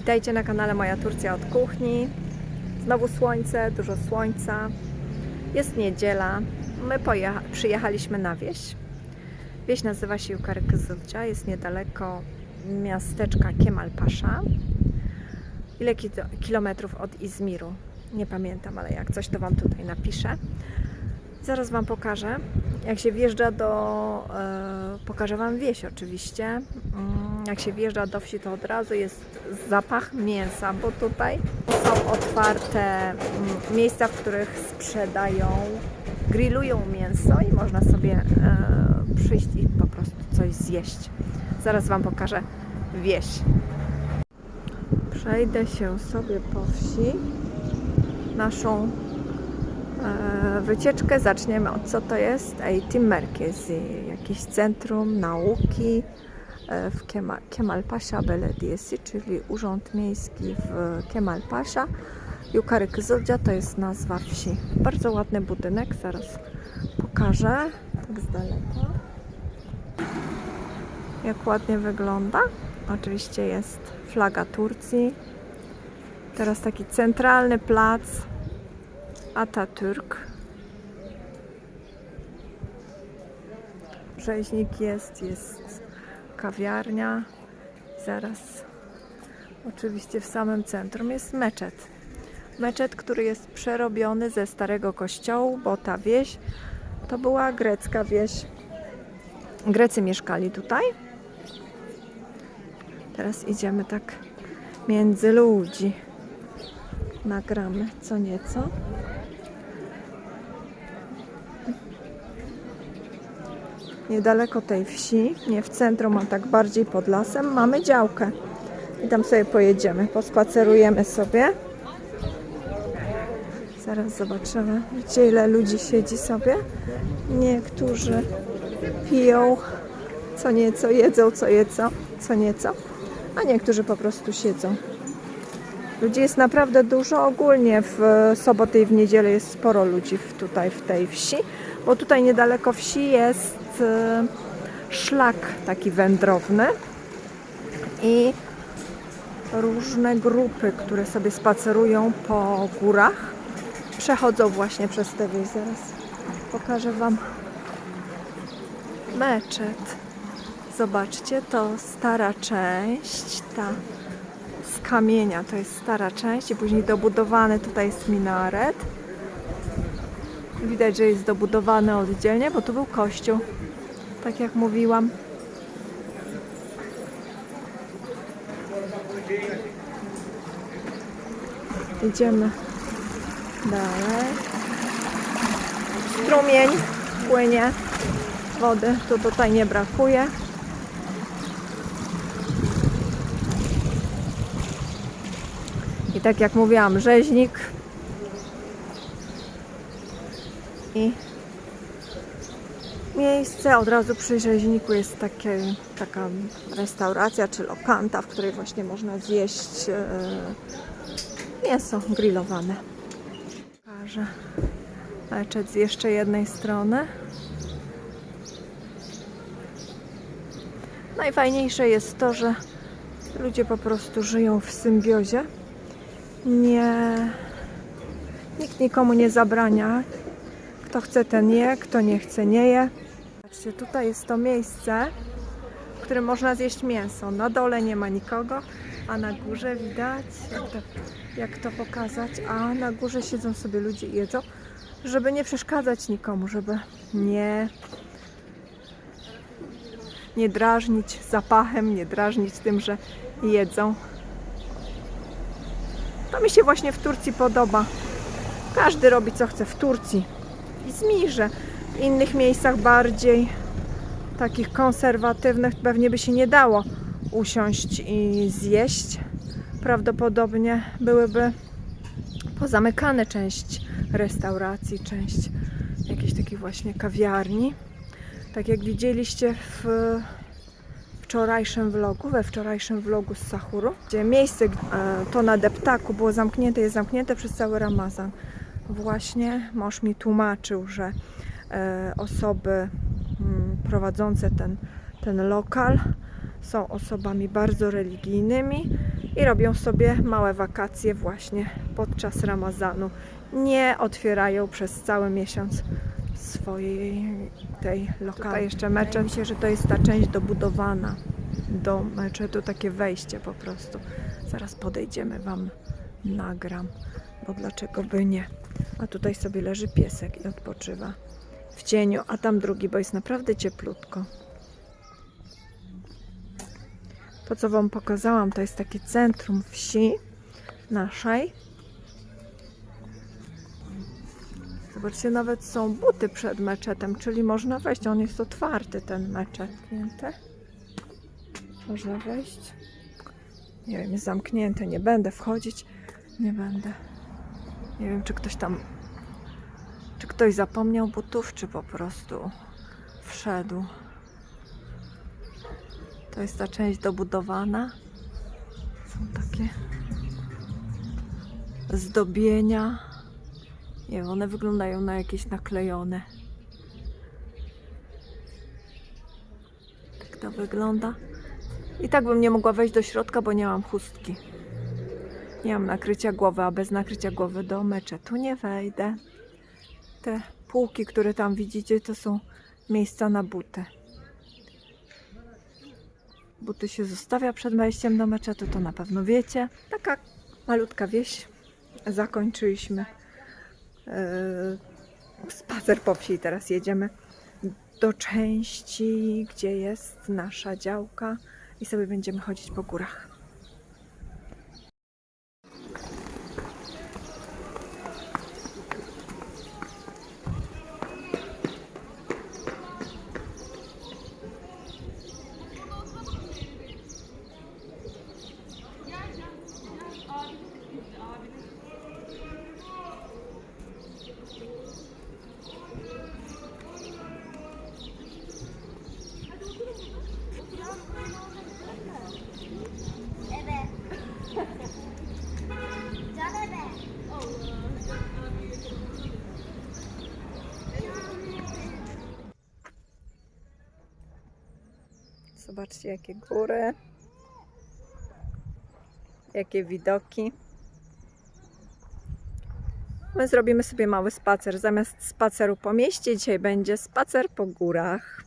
Witajcie na kanale Moja Turcja od Kuchni. Znowu słońce, dużo słońca. Jest niedziela. My przyjechaliśmy na wieś. Wieś nazywa się Yukarykızılca. Jest niedaleko miasteczka Kemal Pasza. Ile ki- kilometrów od Izmiru? Nie pamiętam, ale jak coś to Wam tutaj napiszę. Zaraz Wam pokażę. Jak się wjeżdża do. E, pokażę Wam wieś oczywiście. Mm, Jak się wjeżdża do wsi, to od razu jest zapach mięsa, bo tutaj są otwarte mm, miejsca, w których sprzedają, grillują mięso i można sobie e, przyjść i po prostu coś zjeść. Zaraz Wam pokażę wieś. Przejdę się sobie po wsi. Naszą wycieczkę zaczniemy od co to jest Eğitim Merkezi, jakieś centrum nauki e, w Kemal, Kemalpaşa Belediyesi, czyli Urząd Miejski w Kemalpaşa. Yukarı to jest nazwa wsi. Bardzo ładny budynek, zaraz pokażę, tak z daleka. Jak ładnie wygląda. Oczywiście jest flaga Turcji. Teraz taki centralny plac Atatürk. Rzeźnik jest, jest kawiarnia. Zaraz oczywiście w samym centrum jest meczet. Meczet, który jest przerobiony ze starego kościołu, bo ta wieś to była grecka wieś. Grecy mieszkali tutaj. Teraz idziemy tak między ludzi. Nagramy co nieco. Niedaleko tej wsi, nie w centrum, a tak bardziej pod lasem, mamy działkę. I tam sobie pojedziemy, pospacerujemy sobie. Zaraz zobaczymy, widzicie ile ludzi siedzi sobie. Niektórzy piją co nieco, jedzą co nieco, co nieco, a niektórzy po prostu siedzą. Ludzi jest naprawdę dużo. Ogólnie w sobotę i w niedzielę jest sporo ludzi tutaj w tej wsi, bo tutaj niedaleko wsi jest e, szlak taki wędrowny i różne grupy, które sobie spacerują po górach, przechodzą właśnie przez tę wieś. Zaraz pokażę Wam meczet. Zobaczcie, to stara część, ta z kamienia, to jest stara część i później dobudowany tutaj jest minaret. Widać, że jest dobudowany oddzielnie, bo tu był kościół, tak jak mówiłam. Idziemy dalej. Strumień płynie wody, tu tutaj nie brakuje. I tak jak mówiłam, rzeźnik i od razu przy rzeźniku jest takie, taka restauracja czy lokanta, w której właśnie można zjeść e, mięso grillowane. Pokażę meczet z jeszcze jednej strony. Najfajniejsze jest to, że ludzie po prostu żyją w symbiozie nie. Nikt nikomu nie zabrania. Kto chce, ten je, kto nie chce, nie je. Patrzcie, tutaj jest to miejsce, w którym można zjeść mięso. Na dole nie ma nikogo, a na górze widać, jak to, jak to pokazać, a na górze siedzą sobie ludzie i jedzą, żeby nie przeszkadzać nikomu, żeby nie nie drażnić zapachem, nie drażnić tym, że jedzą. To mi się właśnie w Turcji podoba. Każdy robi co chce w Turcji. I Izmirze. W innych miejscach bardziej takich konserwatywnych pewnie by się nie dało usiąść i zjeść. Prawdopodobnie byłyby pozamykane część restauracji, część jakiejś takiej właśnie kawiarni. Tak jak widzieliście w wczorajszym vlogu, we wczorajszym vlogu z Sahuru, gdzie miejsce e, to na deptaku było zamknięte, jest zamknięte przez cały Ramazan. Właśnie mąż mi tłumaczył, że osoby mm, prowadzące ten, ten lokal są osobami bardzo religijnymi i robią sobie małe wakacje właśnie podczas Ramazanu. Nie otwierają przez cały miesiąc swojej tej lokalu. Tutaj jeszcze meczet. Myślę, że to jest ta część dobudowana do meczetu, takie wejście po prostu. Zaraz podejdziemy, Wam nagram, bo dlaczego by nie. A tutaj sobie leży piesek i odpoczywa w cieniu, a tam drugi, bo jest naprawdę cieplutko. To, co Wam pokazałam, to jest takie centrum wsi naszej. Zobaczcie, nawet są buty przed meczetem, czyli można wejść. On jest otwarty, ten meczet. Zamknięty. Można wejść. Nie wiem, jest zamknięty. Nie będę wchodzić. Nie będę. Nie wiem, czy ktoś tam. Ktoś zapomniał butów, czy po prostu wszedł. To jest ta część dobudowana. Są takie zdobienia. Nie one wyglądają na jakieś naklejone. Tak to wygląda. I tak bym nie mogła wejść do środka, bo nie mam chustki. Nie mam nakrycia głowy, a bez nakrycia głowy do meczetu nie wejdę. Te półki, które tam widzicie, to są miejsca na buty. Buty się zostawia przed wejściem do meczetu, to na pewno wiecie. Taka malutka wieś. Zakończyliśmy yy, spacer po wsi. Teraz jedziemy do części, gdzie jest nasza działka i sobie będziemy chodzić po górach. Zobaczcie, jakie góry, jakie widoki. My zrobimy sobie mały spacer. Zamiast spaceru po mieście, dzisiaj będzie spacer po górach.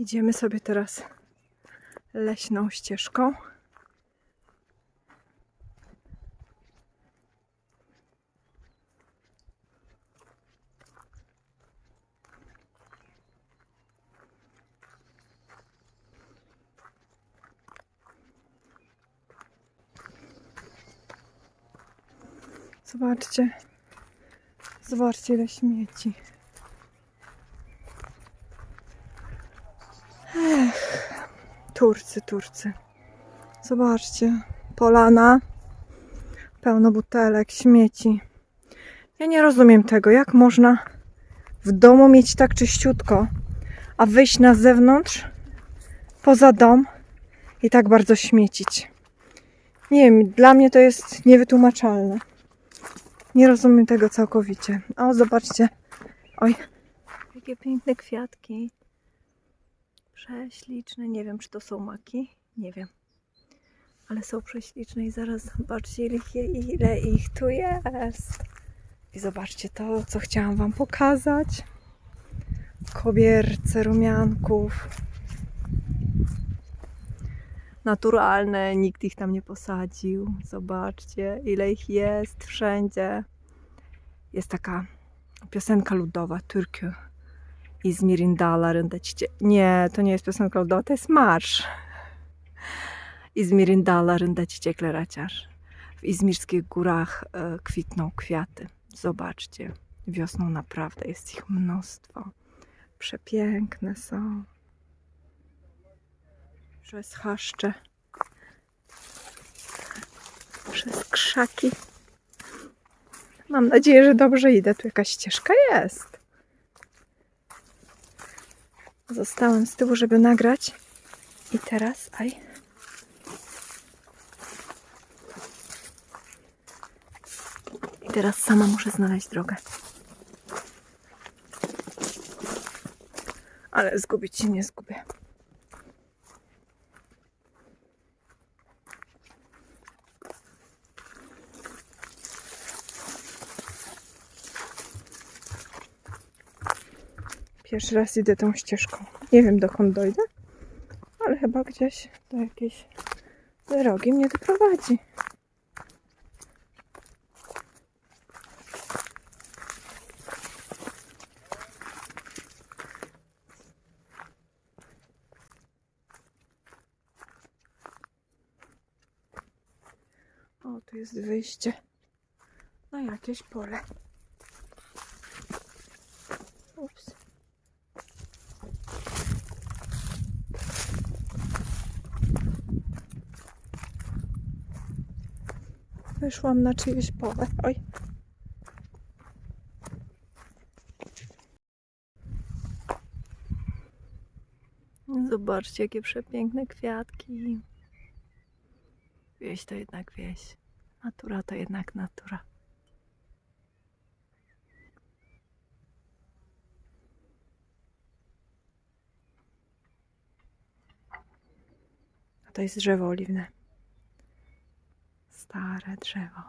Idziemy sobie teraz leśną ścieżką. Zobaczcie. Zobaczcie ile śmieci. Turcy, Turcy. Zobaczcie. Polana. Pełno butelek, śmieci. Ja nie rozumiem tego, jak można w domu mieć tak czyściutko, a wyjść na zewnątrz, poza dom i tak bardzo śmiecić. Nie wiem, dla mnie to jest niewytłumaczalne. Nie rozumiem tego całkowicie. O, zobaczcie. Oj, jakie piękne kwiatki. Prześliczne. Nie wiem, czy to są maki. Nie wiem. Ale są prześliczne i zaraz zobaczcie, ile, ich- tu jest. I zobaczcie to, co chciałam Wam pokazać. Kobierce rumianków. Naturalne, nikt ich tam nie posadził. Zobaczcie, ile ich jest wszędzie. Jest taka piosenka ludowa, Türkü. İzmir'in dağlarında çiçek... Nie, to nie jest piosenka ludowa, to jest marsz. İzmir'in dağlarında çiçekler. W izmirskich górach e, kwitną kwiaty. Zobaczcie, wiosną naprawdę jest ich mnóstwo. Przepiękne są. Przez chaszcze. Przez krzaki. Mam nadzieję, że dobrze idę. Tu jakaś ścieżka jest. Zostałem z tyłu, żeby nagrać. I teraz, aj. I teraz sama muszę znaleźć drogę. Ale zgubić się nie zgubię. Pierwszy raz idę tą ścieżką. Nie wiem dokąd dojdę, ale chyba gdzieś do jakiejś drogi mnie doprowadzi. O, tu jest wyjście na jakieś pole. Wyszłam na czyjeś pole. Oj. Zobaczcie, jakie przepiękne kwiatki. Wieś to jednak wieś. Natura to jednak natura. A to jest drzewo oliwne. Stare drzewo.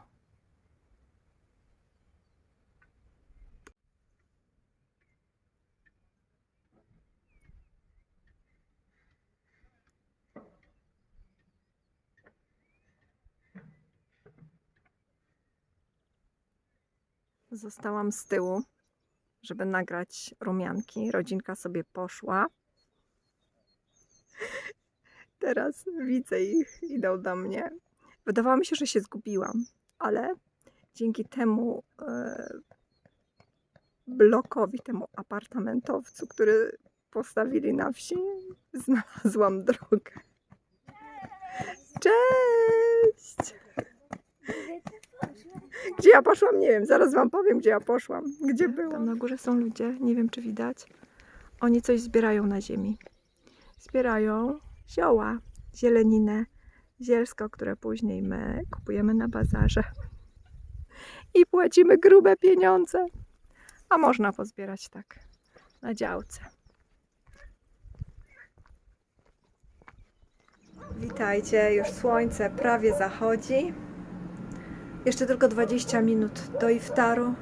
Zostałam z tyłu, żeby nagrać rumianki. Rodzinka sobie poszła. Teraz widzę ich, idą do mnie. Wydawało mi się, że się zgubiłam, ale dzięki temu e, blokowi, temu apartamentowcu, który postawili na wsi, znalazłam drogę. Cześć! Gdzie ja poszłam? Nie wiem, zaraz wam powiem, gdzie ja poszłam. Gdzie byłam? Tam na górze są ludzie, nie wiem czy widać. Oni coś zbierają na ziemi. Zbierają zioła, zieleninę, zielsko, które później my kupujemy na bazarze. I płacimy grube pieniądze. A można pozbierać tak na działce. Witajcie, już słońce prawie zachodzi. Jeszcze tylko 20 minut do iftaru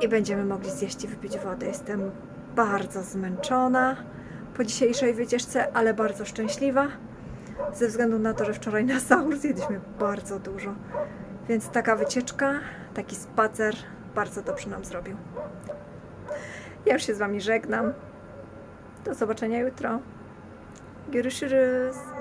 i będziemy mogli zjeść i wypić wodę. Jestem bardzo zmęczona po dzisiejszej wycieczce, ale bardzo szczęśliwa. Ze względu na to, że wczoraj na sahur zjedliśmy bardzo dużo. Więc taka wycieczka, taki spacer bardzo dobrze nam zrobił. Ja już się z Wami żegnam. Do zobaczenia jutro. Görüşürüz.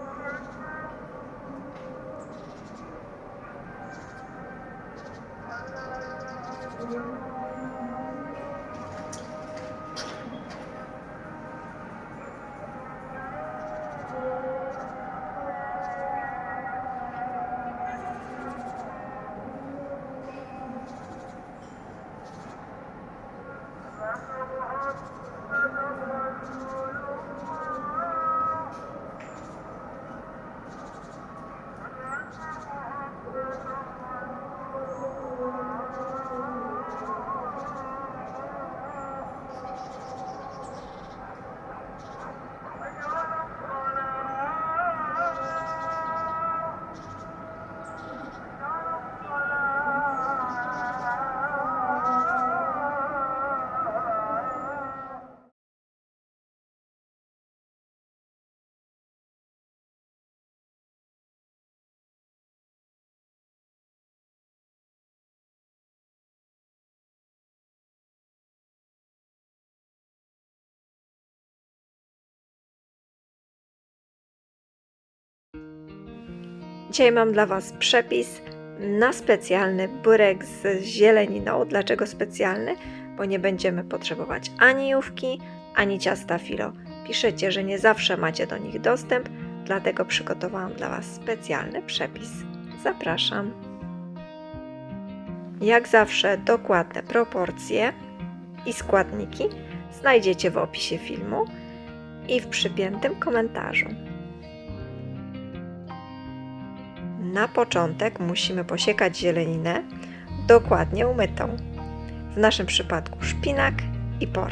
محمد رسول الله Dzisiaj mam dla Was przepis na specjalny burek z zieleniną. Dlaczego specjalny? Bo nie będziemy potrzebować ani jówki, ani ciasta filo. Piszecie, że nie zawsze macie do nich dostęp, dlatego przygotowałam dla Was specjalny przepis. Zapraszam. Jak zawsze dokładne proporcje i składniki znajdziecie w opisie filmu i w przypiętym komentarzu. Na początek musimy posiekać zieleninę dokładnie umytą. W naszym przypadku szpinak i por.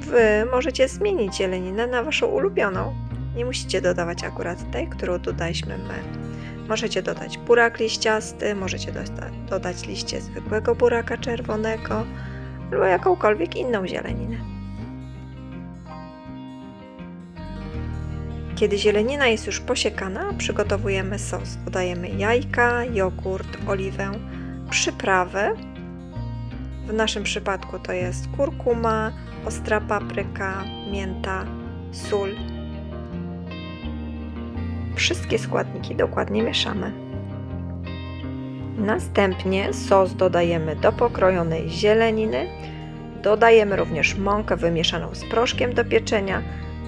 Wy możecie zmienić zieleninę na waszą ulubioną. Nie musicie dodawać akurat tej, którą dodaliśmy my. Możecie dodać burak liściasty, możecie dodać liście zwykłego buraka czerwonego lub jakąkolwiek inną zieleninę. Kiedy zielenina jest już posiekana, przygotowujemy sos. Dodajemy jajka, jogurt, oliwę, przyprawy. W naszym przypadku to jest kurkuma, ostra papryka, mięta, sól. Wszystkie składniki dokładnie mieszamy. Następnie sos dodajemy do pokrojonej zieleniny. Dodajemy również mąkę wymieszaną z proszkiem do pieczenia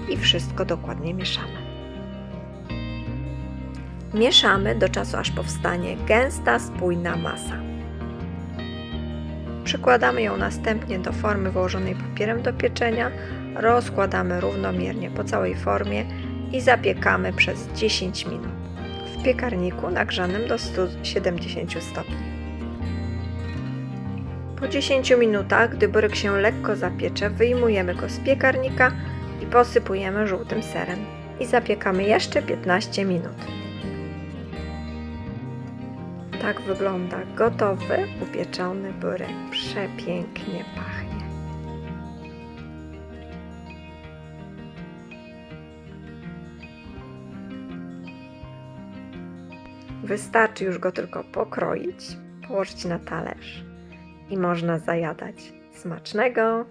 i wszystko dokładnie mieszamy. Mieszamy do czasu, aż powstanie gęsta, spójna masa. Przykładamy ją następnie do formy wyłożonej papierem do pieczenia, rozkładamy równomiernie po całej formie i zapiekamy przez 10 minut w piekarniku nagrzanym do 170 stopni. Po 10 minutach, gdy burek się lekko zapiecze, wyjmujemy go z piekarnika i posypujemy żółtym serem i zapiekamy jeszcze 15 minut. Tak wygląda gotowy, upieczony burek. Przepięknie pachnie. Wystarczy już go tylko pokroić, położyć na talerz i można zajadać. Smacznego!